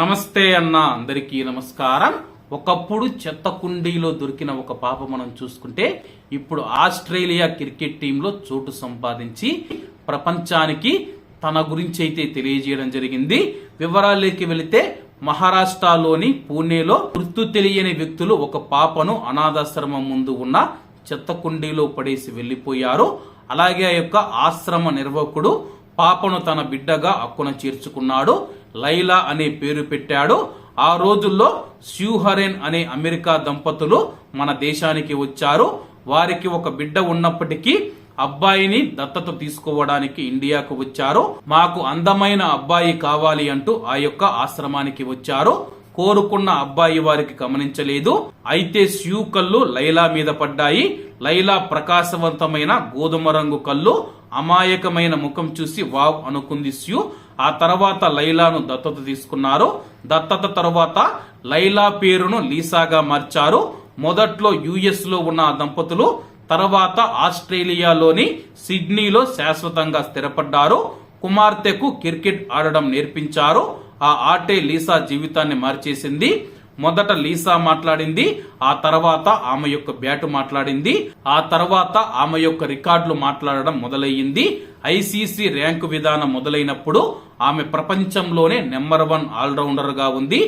నమస్తే అన్న అందరికీ నమస్కారం. ఒకప్పుడు చెత్త కుండీలో దొరికిన ఒక పాప మనం చూసుకుంటే ఇప్పుడు ఆస్ట్రేలియా క్రికెట్ టీంలో చోటు సంపాదించి ప్రపంచానికి తన గురించి అయితే తెలియజేయడం జరిగింది. వివరాల్లోకి వెళితే మహారాష్ట్రలోని పూణేలో గుర్తు తెలియని వ్యక్తులు ఒక పాపను అనాథాశ్రమం ముందు ఉన్న చెత్త కుండీలో పడేసి వెళ్ళిపోయారు అలాగే ఆ యొక్క ఆశ్రమ నిర్వాహకుడు పాపను తన బిడ్డగా అక్కున చేర్చుకున్నాడు. లైలా అనే పేరు పెట్టాడు. ఆ రోజుల్లో స్యూహరెన్ అనే అమెరికా దంపతులు మన దేశానికి వచ్చారు. వారికి ఒక బిడ్డ ఉన్నప్పటికీ అబ్బాయిని దత్తత తీసుకోవడానికి ఇండియాకు వచ్చారు. మాకు అందమైన అబ్బాయి కావాలి అంటూ ఆ యొక్క ఆశ్రమానికి వచ్చారు. కోరుకున్న అబ్బాయి వారికి గమనించలేదు. అయితే స్యూ కళ్ళు లైలా మీద పడ్డాయి. లైలా ప్రకాశవంతమైన గోధుమ రంగు కళ్ళు అమాయకమైన ముఖం చూసి వావ్ అనుకుంది స్యూ. ఆ తర్వాత లైలాను దత్తత తీసుకున్నారు. దత్తత తర్వాత లైలా పేరును లీసాగా మార్చారు. మొదట్లో యుఎస్లో ఉన్న ఆ దంపతులు తర్వాత ఆస్ట్రేలియాలోని సిడ్నీలో శాశ్వతంగా స్థిరపడ్డారు. కుమార్తెకు క్రికెట్ ఆడడం నేర్పించారు. ఆ ఆటే లీసా జీవితాన్ని మార్చేసింది. మొదట లీసా మాట్లాడింది ఆ తర్వాత ఆమె యొక్క బ్యాటు మాట్లాడింది ఆ తర్వాత ఆమె యొక్క రికార్డులు మాట్లాడడం మొదలయ్యింది. ఐసీసీ ర్యాంకు విధానం మొదలైనప్పుడు ఆమె ప్రపంచంలోనే నెంబర్ వన్ ఆల్రౌండర్గా ఉంది.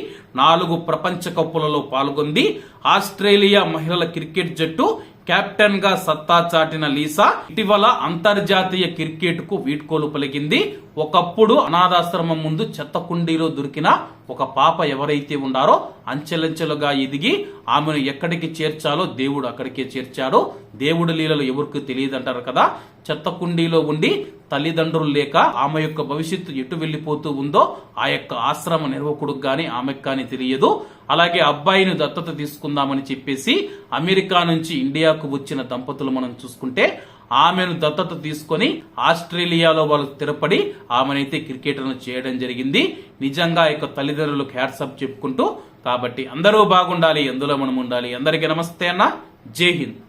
నాలుగు ప్రపంచ కప్పులలో పాల్గొంది. ఆస్ట్రేలియా మహిళల క్రికెట్ జట్టు కెప్టెన్గా సత్తా చాటిన లీసా ఇటీవల అంతర్జాతీయ క్రికెట్కు వీడ్కోలు పలికింది. ఒకప్పుడు అనాథాశ్రమం ముందు చెత్త కుండీలో దొరికిన ఒక పాప ఎవరైతే ఉండారో అంచెలంచెలుగా ఎదిగి ఆమెను ఎక్కడికి చేర్చాలో దేవుడు అక్కడికే చేర్చాడు. దేవుడి లీలలు ఎవరికి తెలియదంటారు కదా? చెత్త కుండీలో ఉండి తల్లిదండ్రులు లేక ఆమె యొక్క భవిష్యత్తు ఎటు వెళ్ళిపోతూ ఉందో ఆ యొక్క ఆశ్రమ నిర్వకుడికి కానీ ఆమెకు కానీ తెలియదు. అలాగే అబ్బాయిని దత్తత తీసుకుందామని చెప్పేసి అమెరికా నుంచి ఇండియాకు వచ్చిన దంపతులు మనం చూసుకుంటే ఆమెను దత్తత తీసుకొని ఆస్ట్రేలియాలో వాళ్ళు స్థిరపడి ఆమెనైతే క్రికెటర్ను చేయడం జరిగింది. నిజంగా ఆ యొక్క తల్లిదండ్రులకు హ్యాట్సప్ చెప్పుకుంటూ కాబట్టి అందరూ బాగుండాలి ఎందులో మనం ఉండాలి. అందరికీ నమస్తే అన్న. జై హింద్.